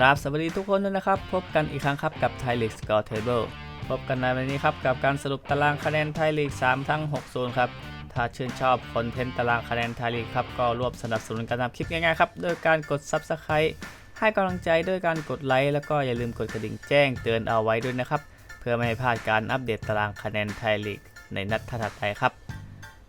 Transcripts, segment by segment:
ครับ สวัสดีทุกคนด้วยนะครับ พบกันอีกครั้งครับกับไทยลีกสกอร์เทเบิลพบกันในวันนี้ครับกับการสรุปตารางคะแนนไทยลีก 3 ทั้ง 6 โซนครับ ถ้าชื่นชอบคอนเทนต์ตารางคะแนนไทยลีกครับ ก็ร่วมสนับสนุนการทำคลิปง่ายๆครับด้วยการกด Subscribe ให้กำลังใจด้วยการกดไลค์แล้วก็อย่าลืมกดกระดิ่งแจ้งเตือนเอาไว้ด้วยนะครับ เพื่อไม่ให้พลาดการอัปเดตตารางคะแนนไทยลีก ในนัดถัดไปครับ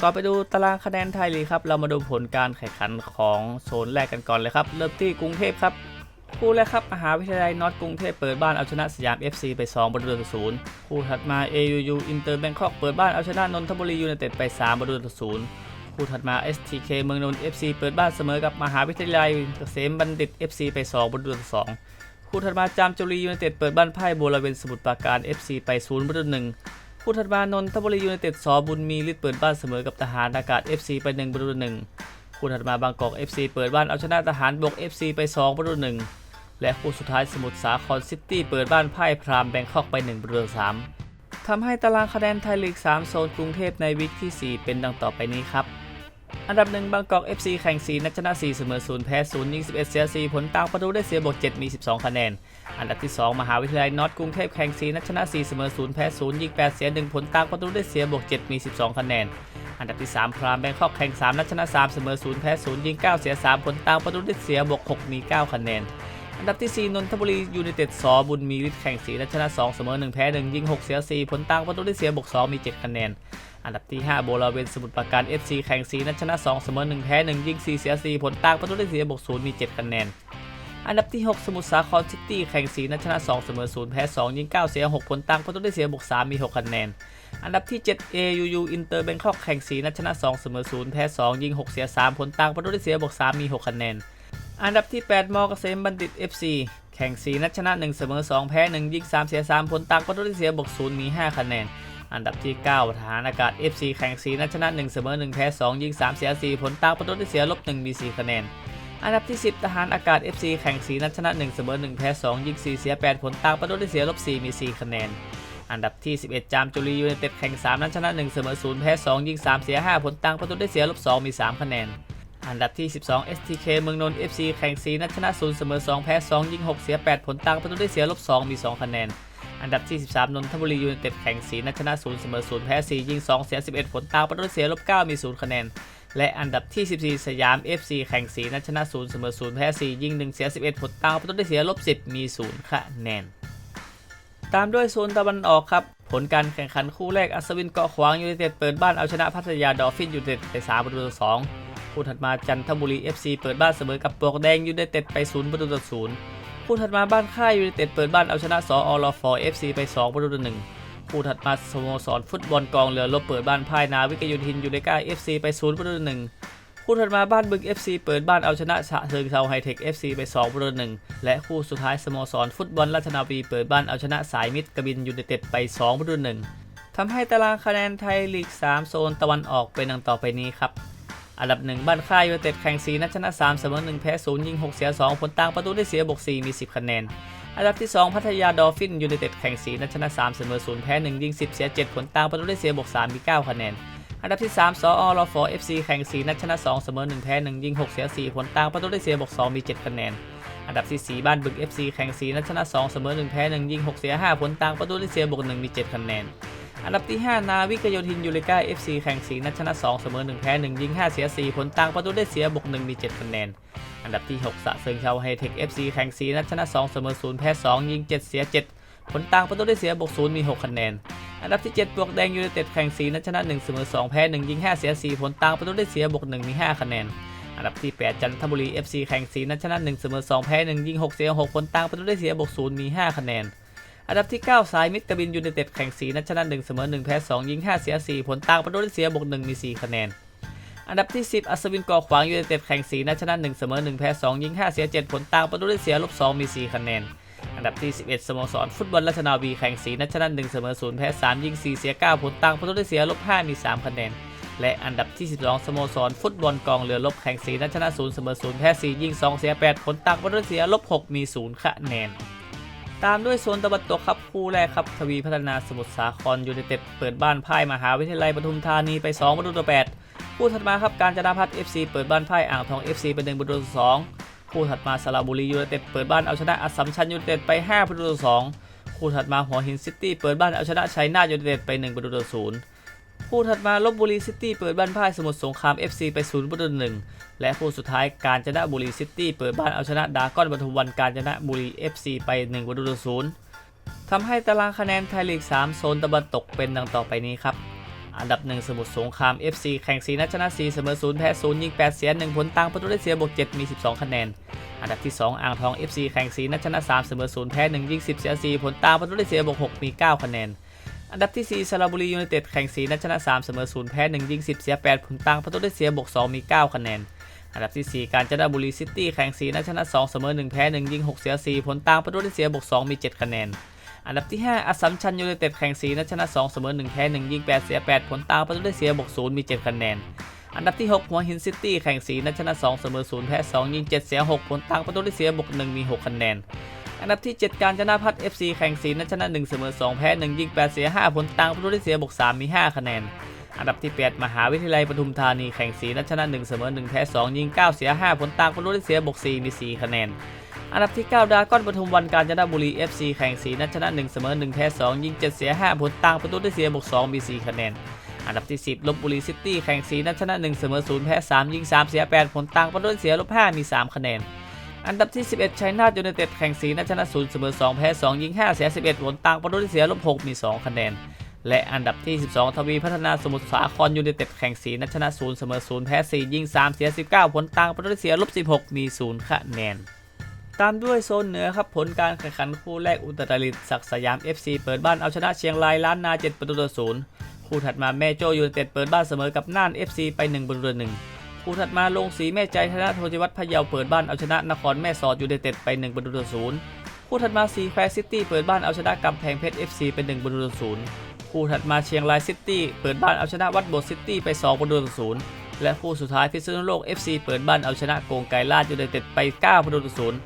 ก่อนไปดูตารางคะแนนไทยลีกครับเรามาดูผลการแข่งขันของโซนแรกกันก่อนเลยครับเริ่มที่กรุงเทพครับ คู่แรกครับมหาวิทยาลัยน็อตกรุงเทพเปิดบ้านเอาชนะสยาม FC ไป 2 ประตูต่อศูนย์คู่ถัดมา AUU อินเตอร์แบงคอกเปิดบ้านเอาชนะนนทบุรียูไนเต็ดไป 3 ประตูต่อศูนย์คู่ถัดมา STK เมืองนนท์ FC เปิดบ้านเสมอกับมหาวิทยาลัยเกษมบัณฑิต FC ไป 2 ประตูต่อสองคู่ถัดมาจามจุรียูไนเต็ดเปิดบ้านพ่ายบัวลาเวนสมุทรปราการ FC ไป0ประตูหนึ่งคู่ถัดมานนทบุรียูไนเต็ดสอบุญมีฤทธิ์เปิดบ้านเสมอกับทหารอากาศ FC ไป1ประตูหนึ่งคู่ถัดมาบางกอก FC เปิดบ้านเอาชนะทหารบก FC ไป 2 ประตูหนึ่ง และคู่สุดท้ายสมุทรสาครซิตี้เปิดบ้านพ่ายพรามแบงคอกไป1ประตูสามทำให้ตารางคะแนนไทยลีก 3 โซนกรุงเทพในวิกที่ 4 เป็นดังต่อไปนี้ครับ อันดับหนึ่งบางกอก FC แข่ง 4 นัดชนะ 4 เสมอ 0 แพ้ 0 ยิง 11 เสีย 4 ผลต่างประตูได้เสียบวก 7 มี 12 คะแนน อันดับที่ 2 มหาวิทยาลัยน็อตกรุงเทพแข่ง 4 นัดชนะ 4 เสมอ 0 แพ้ 0 ยิง 8 เสีย 1 ผลต่างประตูได้เสียบวก 7 มี 12 คะแนน อันดับที่ 3 พรามแบงคอกแข่ง 3 นัดชนะ 3 เสมอ 0 แพ้ 0 ยิง 9 เสีย 3 ผลต่างประตูได้เสียบวก 6 มี 9 คะแนน อันดับที่ 4 นนทบุรียูไนเต็ดสอบุญมีฤทธิ์แข่ง4นัดชนะ 2 เสมอ 1 แพ้ 1 ยิง 6 เสีย 4 ผลต่างประตูได้เสียบวก2มี 7 คะแนน อันดับที่ 5 โบลาเวนสมุทรปราการ FC แข่ง4นัดชนะ 2 เสมอ 1 แพ้ 1 ยิง 4 เสีย 4 ผลต่างประตูได้เสียบวก0มี 7 คะแนน อันดับที่ 6 สมุทรสาครซิตี้แข่ง4นัดชนะ 2 เสมอ 0 แพ้ 2 ยิง 9 เสีย 6 ผลต่างประตูได้เสียบวก3มี 6 คะแนน อันดับที่ 7 AUU อินเตอร์แบงคอกแข่ง4นัดชนะ 2 เสมอ 0 แพ้ 2 ยิง 6 เสีย 3 ผลต่างประตูได้เสียบวก3มี 6 คะแนน อันดับที่ 8มอเกษมบัณฑิต FC แข่ง 4 นัดชนะ 1 เสมอ 2 แพ้ 1 ยิง 3 เสีย 3 ผลต่างประตูได้เสียบวก0มี 5 คะแนน อันดับที่ 9 ทหารอากาศ FC แข่ง 4 นัดชนะ 1 เสมอ 1 แพ้ 2 ยิง 3 เสีย 4 ผลต่างประตูได้เสียลบ1มี 4 คะแนน อันดับที่ 10 ทหารอากาศ FC แข่ง 4 นัดชนะ 1 เสมอ 1 แพ้ 2 ยิง 4 เสีย 8 ผลต่างประตูได้เสียลบ4มี 4 คะแนน อันดับที่ 11 จามจุรียูไนเต็ดแข่ง 3 นัดชนะ 1 เสมอ 0 แพ้ 2 ยิง 3 เสีย 5 ผลต่างประตูได้เสียลบ2มี 3 คะแนน อันดับที่ 12 STK เมืองนนท์ FC แข่ง 4 นัดชนะ 0 เสมอ 2 แพ้ 2 ยิง 6 เสีย 8 ผลต่างประตูได้เสียลบ 2 มี 2 คะแนน อันดับที่ 13 นนทบุรียูไนเต็ดแข่ง 4 นัดชนะ 0 เสมอ 0 แพ้ 4 ยิง 2 เสีย 11 ผลต่างประตูได้เสียลบ 9 มี 0 คะแนน และอันดับที่ 14 สยาม FC แข่ง 4 นัดชนะ 0 เสมอ 0 แพ้ 4 ยิง 1 เสีย 11 ผลต่างประตูได้เสียลบ 10 มี 0 คะแนน ตามด้วยโซนตะวันออกครับผลการแข่งขันคู่แรกอัศวินเกาะขวางยูไนเต็ดเปิดบ้านเอาชนะพัทยาดอลฟินยูไนเต็ดไป3ประตูต่อ2 คู่ถัดมาจันทบุรี FC เปิดบ้านเสมอกับปลวกแดงยูไนเต็ดไป0ประตูต่อ0คู่ถัดมาบ้านค่ายยูไนเต็ดเปิดบ้านเอาชนะสออลฟอ FC ไป 2 ประตูต่อ1คู่ถัดมาสโมสรฟุตบอลกองเรือลบเปิดบ้านพ่ายนาวิกโยธินยูไนก้า FC ไป0ประตูต่อ1คู่ถัดมาบ้านบึง FC เปิดบ้านเอาชนะฉะเชิงเทราไฮเทค FC ไป2ประตูต่อ1และคู่สุดท้ายสโมสรฟุตบอลราชนาวีเปิดบ้านเอาชนะสายมิตรกบินยูไนเต็ดไป2ประตูต่อ1ทำให้ตารางคะแนนไทยลีก 3 โซนตะวันออกเป็นดังต่อไปนี้ครับ อันดับ 1 บ้านค่ายยูไนเต็ดแข่ง4นัดชนะ3เสมอ1แพ้0ยิง 6 เสีย 2 ผลต่างประตูได้เสียบวก4มี 10 คะแนน อันดับที่ 2 พัทยาดอลฟินยูไนเต็ดแข่ง4นัดชนะ3เสมอ0แพ้1ยิง 10 เสีย 7 ผลต่างประตูได้เสียบวก3มี 9 คะแนน อันดับที่ 3สออลฟอ FC แข่ง4นัดชนะ2เสมอ1แพ้1ยิง 6 เสีย 4 ผลต่างประตูได้เสียบวก2มี 7 คะแนน อันดับที่4บ้านบึก FC แข่ง4นัดชนะ2เสมอ1แพ้1ยิง 6 เสีย 5 ผลต่างประตูได้เสียบวก1มี 7 คะแนน อันดับที่ 5 นาวิกโยธินยูเลกา FC แข่ง4นัดชนะ 2 เสมอ 1 แพ้ 1 ยิง 5 เสีย 4 ผลต่างประตูได้เสียบวก1มี 7 คะแนน อันดับที่ 6 สะเซิงเชาไฮเทค FC แข่ง4นัดชนะ 2 เสมอ 0 แพ้ 2 ยิง 7 เสีย 7 ผลต่างประตูได้เสียบวก0มี 6 คะแนน อันดับที่ 7 บวกแดงยูไนเต็ดแข่ง4นัดชนะ 1 เสมอ 2 แพ้ 1 ยิง 5 เสีย 4 ผลต่างประตูได้เสียบวก1มี 5 คะแนน อันดับที่ 8 จันทบุรี FC แข่ง4นัดชนะ 1 เสมอ 2 แพ้ 1 ยิง 6 เสีย 6 ผลต่างประตูได้เสียบวก0มี 5 คะแนน อันดับที่ 9 สายมิตรกบินยูไนเต็ดแข่ง4นัดชนะ1เสมอ1แพ้2ยิง 5 เสีย 4 ผลต่างประตูได้เสียบวก1มี 4 คะแนน อันดับที่ 10 อัศวินกอขวางยูไนเต็ดแข่ง4นัดชนะ1เสมอ1แพ้2ยิง 5 เสีย 7 ผลต่างประตูได้เสียลบ2มี 4 คะแนน อันดับที่ 11 สโมสรฟุตบอลราชนาวีแข่ง4นัดชนะ1เสมอ0แพ้3ยิง 4 เสีย 9 ผลต่างประตูได้เสียลบ5มี 3 คะแนนและอันดับที่ 12 สโมสร ฟุตบอลกองเรือลบแข่ง4นัดชนะ0เสมอ0แพ้4ยิง 2 เสีย 8 ผลต่างประตูได้เสียลบ 6 มี 0 คะแนน ตามด้วยโซนตะวันตกครับคู่แรกครับทวีพัฒนาสมุทรสาครยูไนเต็ดเปิดบ้านพ่ายมหาวิทยาลัยปทุมธานีไป2ประตูต่อ8คู่ถัดมาครับการจนาพัฒน์ FC เปิดบ้านพ่ายอ่างทอง FC เป็น1ประตูต่อสองคู่ถัดมาสระบุรียูไนเต็ดเปิดบ้านเอาชนะอัสสัมชัญยูไนเต็ดไป5ประตูต่อสองคู่ถัดมาหัวหินซิตี้เปิดบ้านเอาชนะชัยนาทยูไนเต็ดไป1ประตูต่อศูนย์ คู่ถัดมาลบบุรีซิตี้เปิดบ้านพ่ายสมุทรสงคราม FC ไป0ประตูต่อ1และคู่สุดท้ายกาญจนบุรีซิตี้เปิดบ้านเอาชนะดราก้อนปทุมวันกาญจนบุรี FC ไป1ประตูต่อ0ทำให้ตารางคะแนนไทยลีก 3 โซนตะวันตกเป็นดังต่อไปนี้ครับ อันดับ 1 สมุทรสงคราม FC แข่ง4นัดชนะ4เสมอ0แพ้0ยิง8เสีย1ผลต่างประตูได้เสียบวก7มี 12 คะแนน อันดับที่ 2 อ่างทอง FC แข่ง4นัดชนะ3เสมอ0แพ้1ยิง10เสีย4ผลต่างประตูได้เสียบวก6มี 9 คะแนน อันดับที่ 4 สระบุรียูไนเต็ดแข่ง 4นัดชนะ 3 เสมอ 0 แพ้ 1 ยิง 10 เสีย 8 ผลต่างประตูได้เสียบวก 2 มี 9 คะแนน อันดับที่ 4 กาญจนบุรีซิตี้แข่ง 4นัดชนะ 2 เสมอ 1 แพ้ 1 ยิง 6 เสีย 4 ผลต่างประตูได้เสียบวก 2 มี 7 คะแนน อันดับที่ 5 อัสสัมชัญยูไนเต็ดแข่ง 4นัดชนะ 2 เสมอ 1 แพ้ 1 ยิง 8 เสีย 8 ผลต่างประตูได้เสียบวก 0 มี 7 คะแนน อันดับที่ 6 หัวหินซิตี้แข่ง 4นัดชนะ 2 เสมอ 0 แพ้ 2 ยิง 7 เสีย 6 ผลต่างประตูได้เสียบวก 1 มี 6 คะแนน อันดับที่ 7 การจนาพัฒน์ FC แข่ง4นัดชนะ1เสมอ2แพ้1ยิง8เสีย5ผลต่างประตูได้เสียบวก3มี 5 คะแนน อันดับที่ 8 มหาวิทยาลัยปทุมธานีแข่ง4นัดชนะ1เสมอ1แพ้2ยิง9เสีย5ผลต่างประตูได้เสียบวก4มี 4 คะแนน อันดับที่ 9ดราก้อนปทุมวันกาญจนะบุรี FC แข่ง4นัดชนะ1เสมอ1แพ้2ยิง7เสีย5ผลต่างประตูได้เสียบวก2มี 4 คะแนนอันดับที่ 10ลบบุรีซิตี้แข่ง4นัดชนะ1เสมอ0แพ้3ยิง3เสีย8ผลต่างประตูได้เสียลบ5มี 3 คะแนน อันดับที่ 11ชัยนาทยูไนเต็ดแข่ง4นัดชนะ0เสมอ2แพ้2ยิง 5 เสีย 11ผลต่างประตูได้เสียลบ6มี 2 คะแนน และอันดับที่ 12 ทวีพัฒนาสมุทรสาครยูไนเต็ดแข่ง4นัดชนะ0เสมอ0แพ้4ยิง 3 เสีย 19ผลต่างประตูได้เสียลบ16 มี 0 คะแนนตามด้วยโซนเหนือครับผลการแข่งขันคู่แรกอุตรดิตถ์ศักสยาม FC เปิดบ้านเอาชนะเชียงรายล้านนา 7 ประตูต่อศูนย์คู่ถัดมาแม่โจยูไนเต็ดเปิดบ้านเสมอกับน่าน FC ไป1ประตูต่อหนึ่ง คู่ถัดมาลงสีแม่ใจธนะโทจิวัฒน์พะเยาเปิดบ้านเอาชนะนครแม่สอดยูไนเต็ดไป1ประตูต่อศูนย์คู่ถัดมาสีแควร์ซิตี้เปิดบ้านเอาชนะกำแพงเพชร FC ไป1ประตูต่อศูนย์คู่ถัดมาเชียงรายซิตี้เปิดบ้านเอาชนะวัดโบสถ์ซิตี้ไป2ประตูต่อศูนย์และคู่สุดท้ายพิษณุโลก FC เปิดบ้านเอาชนะโกงไกรลาดยูไนเต็ดไป9ประตูต่อศูนย์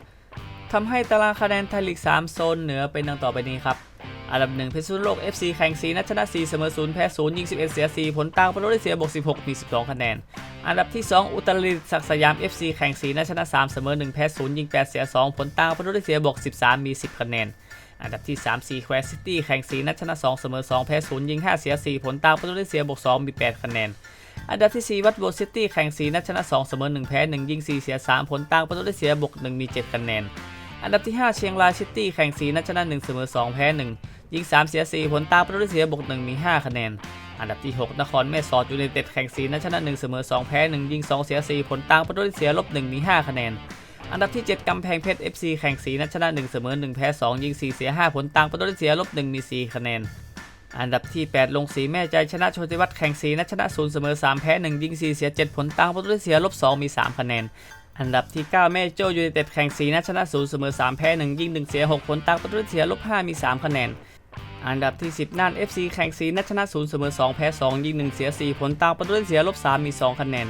ทำให้ตารางคะแนนไทยลีก3โซนเหนือเป็นดังต่อไปนี้ครับ อันดับ1เพชรสุโลก FC แข่ง4นัชนะ4เสมอ0แพ้0ยิง 11 เสีย 4 ผลต่างประตูได้เสียบวก16 มี 12 คะแนน อันดับที่ 2 อุตรดิตถ์ศักสยาม FC แข่ง4นัชนะ3เสมอ1แพ้0ยิง 8 เสีย 2 ผลต่างประตูได้เสียบวก13 มี 10 คะแนน อันดับที่3 4แควซิตี้แข่ง4นัชนะ2เสมอ2แพ้0ยิง 5 เสีย 4 ผลต่างประตูได้เสียบวก2มี 8 คะแนนอันดับที่ 4 วัดโบซิตี้แข่ง4นัดชนะ 2 เสมอ 1 แพ้ 1 ยิง 4 เสีย 3 ผลต่างประตูได้เสียบวก 1 มี 7 คะแนน อันดับที่ 5 เชียงรายซิตี้แข่ง4นัดชนะ 1 เสมอ 2 แพ้ 1 ยิง 3 เสีย 4 ผลต่างประตูเสียบวก1มี 5 คะแนน อันดับที่ 6 นครแม่สอดยูไนเต็ดแข่ง4นัดชนะ 1 เสมอ 2 แพ้ 1 ยิง 2 เสีย 4 ผลต่างประตูเสียลบ1มี 5 คะแนน อันดับที่ 7กำแพงเพชร FC แข่ง4นัดชนะ 1 เสมอ 1 แพ้ 2 ยิง 4 เสีย 5 ผลต่างประตูเสียลบ1มี 4 คะแนนอันดับที่ 8 ลงสีแม่ใจชนะโชติวัฒน์แข่ง4นัดชนะ0เสมอ3แพ้1ยิง4เสีย 7 ผลต่างประตูเสียลบ2มี 3 คะแนน อันดับที่ 9 แม่โจ้ยูไนเต็ดแข่ง4นัดชนะ0เสมอ3แพ้1ยิง1เสีย 6 ผลตางประตูเสียลบ5มี 3 คะแนน อันดับที่ 10 น่าน FC แข่ง4นัดชนะ0เสมอ2 แพ้ 2 ยิง 1 เสีย 4 ผลต่างประตูเสียลบ 3 มี 2 คะแนน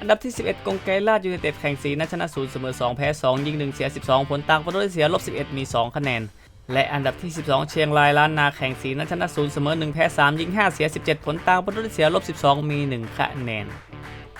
อันดับที่ 11กงไกรลาดยูไนเต็ดแข่ง4นัดชนะ0เสมอ2 แพ้ 2 ยิง 1 เสีย 12 ผลต่างประตูเสียลบ 11 มี 2 คะแนน และอันดับที่ 12 เชียงรายล้านนาแข่ง4นัดชนะ0เสมอ1 แพ้ 3 ยิง 5 เสีย 17 ผลต่างประตูเสียลบ 12 มี 1 คะแนน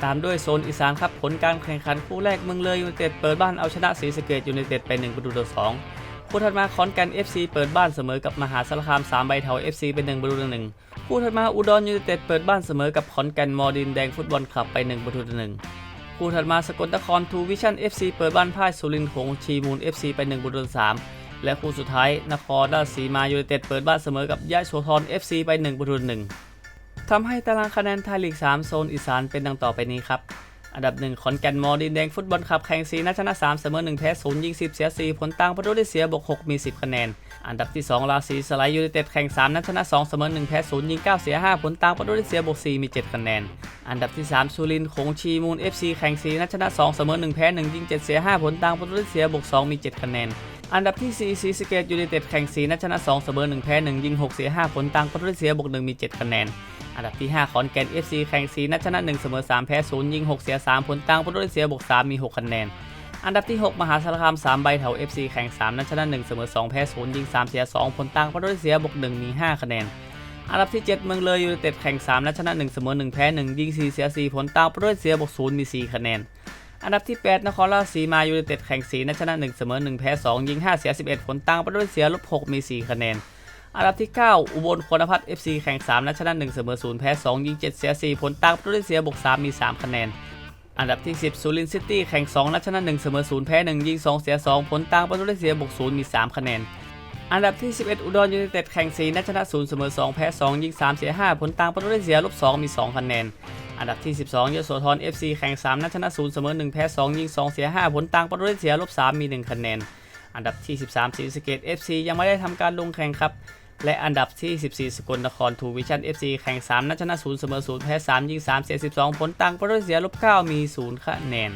ตามด้วยโซนอีสานครับผลการแข่งขันคู่แรกเมืองเลยยูไนเต็ดเปิดบ้านเอาชนะศรีสะเกดยูไนเต็ดไป 1 ประตูต่อ2 คู่ถัดมาขอนแกน FC เปิดบ้านเสมอกับมหาสารคาม3ใบเทา FC ไป1ประตูต่อ1คู่ถัดมาอุดรยูไนเต็ดเปิดบ้านเสมอกับขอนแกนมอดินแดงฟุตบอลคลับไป1ประตูต่อ1คู่ถัดมาสกลนครทูวิชั่น FC เปิดบ้านพ่ายสุรินทร์หงชีมูล FC ไป1ประตูต่อ3และคู่สุดท้ายนครราชสีมายูไนเต็ดเปิดบ้านเสมอกับยะโสธร FC ไป1ประตูต่อ1ทำให้ตารางคะแนนไทยลีก3โซนอีสานเป็นดังต่อไปนี้ครับ อันดับ 1 ขอนแก่นมอดินแดงฟุตบอลคลับแข่ง4นัดชนะ 3 เสมอ1แพ้0ยิง 10 เสีย 4 ผลต่างประตูได้เสียบวก6มี 10 คะแนน อันดับที่ 2 ราศีสไลด์ยูไนเต็ดแข่ง3นัดชนะ 2 เสมอ1แพ้0ยิง 9 เสีย 5 ผลต่างประตูได้เสียบวก4มี 7 คะแนน อันดับที่ 3 สุรินทร์คงชีมูล FC แข่ง4นัดชนะ2เสมอ1แพ้1ยิง 7 เสีย 5 ผลต่างประตูได้เสียบวก2มี 7 คะแนนอันดับที่ 4 ซีสเกตยูไนเต็ดแข่ง4นัดชนะ 2 เสมอ 1 แพ้ 1 ยิง 6 เสีย 5 ผลต่างประตูได้เสียบวก 1 มี 7 คะแนน อันดับที่ 5 ขอนแก่น FC แข่ง4นัดชนะ1เสมอ3แพ้0ยิง 6 เสีย 3 ผลต่างประตูได้เสียบวก3มี 6 คะแนน อันดับที่ 6 มหาสารคาม 3 ใบเถา FC แข่ง3นัดชนะ1เสมอ2แพ้0ยิง 3 เสีย 2 ผลต่างประตูได้เสียบวก1มี 5 คะแนน อันดับที่ 7 เมืองเลยยูไนเต็ดแข่ง3นัดชนะ1เสมอ1แพ้1ยิง 4 เสีย 4 ผลต่างประตูได้เสียบวก0มี 4 คะแนน อันดับที่ 8 นครราชสีมายูไนเต็ดแข่งสีนัดชนะ1เสมอ1แพ้2ยิง 5 เสีย 11 ผลต่างประตูได้เสียลบ6มี 4 คะแนน อันดับที่ 9 อุบลคนพัฒน์ FC แข่ง 3 นัดชนะ1เสมอ0แพ้2ยิง 7 เสีย 4 ผลต่างประตูได้เสียบวก3มี 3 คะแนน อันดับที่ 10สุรินทร์ซิตี้แข่ง 2 นัดชนะ1เสมอ0แพ้1ยิง 2 เสีย 2 ผลต่างประตูได้เสียบวก0มี 3 คะแนน อันดับที่ 11 อุดรยูไนเต็ดแข่ง 4 นัดชนะ0เสมอ2แพ้2ยิง 3 เสีย 5 ผลต่างประตูได้เสียลบ2มี 2 คะแนน อันดับที่ 12ยโสธร FC แข่ง 3 นัดชนะ0เสมอ1แพ้2ยิง 2 เสีย 5 ผลต่างประตูได้เสียลบ3มี 1 คะแนน อันดับที่ 13ศรีสะเกด FC ยังไม่ได้ทำการลงแข่งครับ และอันดับที่ 14 สกลนครทูวิชั่น FC แข่ง 3 นัดชนะ 0 เสมอ 0 แพ้ 3 ยิง 3 เสีย 12 ผลต่างประตูเสียลบ 9 มี 0 คะแนน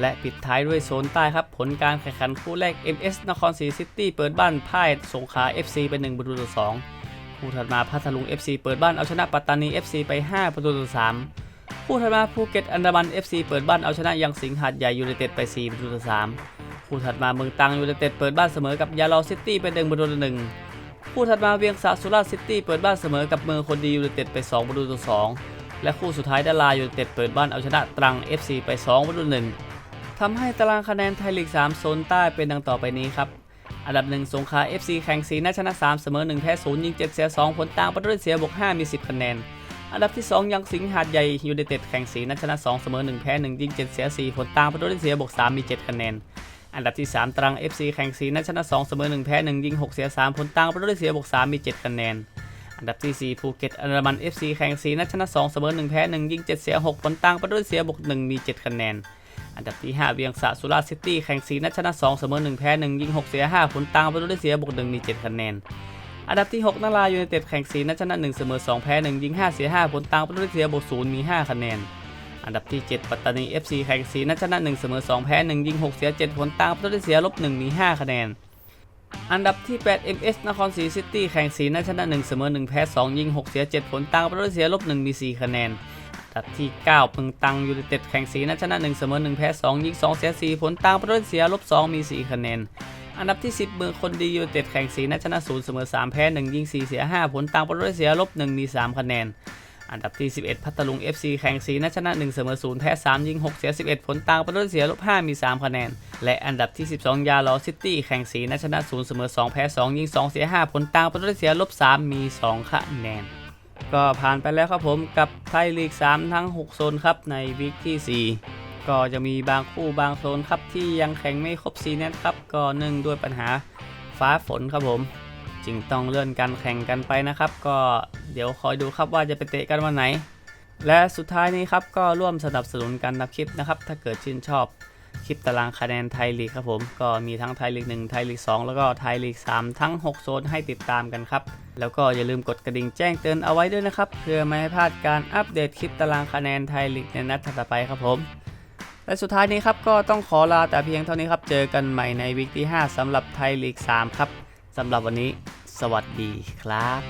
และปิดท้ายด้วยโซนใต้ครับ ผลการแข่งขันคู่แรก MS นครศรีซิตี้เปิดบ้านพ่ายสงขลา FC เป็น 1 ประตูต่อ 2 คู่ถัดมาพัทลุง FC เปิดบ้านเอาชนะปัตตานี FC ไป 5 ประตูต่อ 3 คู่ถัดมาภูเก็ตอันดามัน FC เปิดบ้านเอาชนะยังสิงห์หาดใหญ่ยูไนเต็ดไป 4 ประตูต่อ 3 คู่ถัดมาเมืองตังยูไนเต็ดเปิดบ้านเสมอกับยาลอซิตี้เป็น1ประตูต่อ 1 คู่ถัดมาเวียงสาสุราซิตี้เปิดบ้านเสมอกับเมืองคนดียูไนเต็ดไป2ประตูต่อ2และคู่สุดท้ายดารายูไนเต็ดเปิดบ้านเอาชนะตรัง FC ไป2ประตูต่อ1ทำให้ตารางคะแนนไทยลีก3โซนใต้เป็นดังต่อไปนี้ครับ อันดับ 1 สงขลา FC แข่ง4นัดชนะ 3 เสมอ 1 แพ้0ยิง7เสีย 2 ผลต่างประตูได้เสียบวก5มี 10 คะแนน อันดับที่ 2 ยังสิงหาดใหญ่ยูไนเต็ดแข่ง4นัดชนะ 2 เสมอ 1 แพ้1ยิง7เสีย 4 ผลต่างประตูได้เสียบวก3มี 7 คะแนน อันดับที่ 3 ตรัง FC แข่ง4นัดชนะ2เสมอ1แพ้1ยิง 6 เสีย 3 ผลต่างประตูได้เสียบวก3มี 7 คะแนน อันดับที่ 4 ภูเก็ตอันดามัน FC แข่ง4นัดชนะ2เสมอ1แพ้1ยิง 7 เสีย 6 ผลต่างประตูได้เสียบวก1มี 7 คะแนน อันดับที่ 5 เวียงสะสุราษฎร์ซิตี้แข่ง4นัดชนะ2เสมอ1แพ้1ยิง 6 เสีย 5 ผลต่างประตูได้เสียบวก1มี 7 คะแนน อันดับที่ 6นารายูไนเต็ดแข่ง4นัดชนะ1เสมอ2แพ้1ยิง 5 เสีย 5 ผลต่างประตูได้เสียบวก0มี 5 คะแนน อันดับที่ 7 ปัตตานี FC แข่ง4นัดชนะ1เสมอ2 แพ้ 1 ยิง 6 เสีย 7 ผลต่างประตูได้เสียลบ1มี 5 คะแนน อันดับที่ 8 MS นครศรีซิตี้แข่ง4นัดชนะ1เสมอ1 แพ้ 2 ยิง 6 เสีย 7 ผลต่างประตูได้เสียลบ1มี 4 คะแนน อันดับที่ 9 พึงตังยูไนเต็ดแข่งสีนัดชนะ1เสมอ1 แพ้ 2 ยิง 2 เสีย 4 ผลต่างประตูได้เสียลบ2มี 4 คะแนนอันดับที่ 10 เมืองคนดียูไนเต็ดแข่งสีนัดชนะ0เสมอ3 แพ้ 1 ยิง 4 เสีย 5 ผลต่างประตูได้เสียลบ1มี 3 คะแนน อันดับที่ 11 พัทลุง FC แข่งสีนัดชนะ 1 เสมอ 0 แพ้ 3 ยิง 6 เสีย 11 ผลต่างประตูเสียลบ 5 มี 3 คะแนน และอันดับที่ 12 ยาลอซิตี้ แข่งสีนัดชนะ 0 เสมอ 2 แพ้ 2 ยิง 2 เสีย 5 ผลต่างประตูเสียลบ 3 มี 2 คะแนน ก็ผ่านไปแล้วครับผมกับไทยลีก 3 ทั้ง 6 โซนครับในวีคที่ 4 ก็จะมีบางคู่บางโซนครับที่ยังแข่งไม่ครบ4นัดครับก็เนื่องด้วยปัญหาฟ้าฝนครับผม จึงต้องเลื่อนการแข่งกันไปนะครับ ก็เดี๋ยวคอยดูครับว่าจะไปเตะกันวันไหน และสุดท้ายนี้ครับก็ร่วมสนับสนุนการนับคลิปนะครับ ถ้าเกิดชื่นชอบคลิปตารางคะแนนไทยลีกครับผมก็มีทั้งไทยลีก1ไทยลีก2แล้วก็ไทยลีก3ทั้ง 6 โซนให้ติดตามกันครับ แล้วก็อย่าลืมกดกระดิ่งแจ้งเตือนเอาไว้ด้วยนะครับ เพื่อไม่ให้พลาดการอัปเดตคลิปตารางคะแนนไทยลีกในนัดถัดไปครับผม และสุดท้ายนี้ครับก็ต้องขอลาแต่เพียงเท่านี้ครับ เจอกันใหม่ในวีคที่ 5สำหรับไทยลีก 3 ครับสำหรับวันนี้ สวัสดีครับ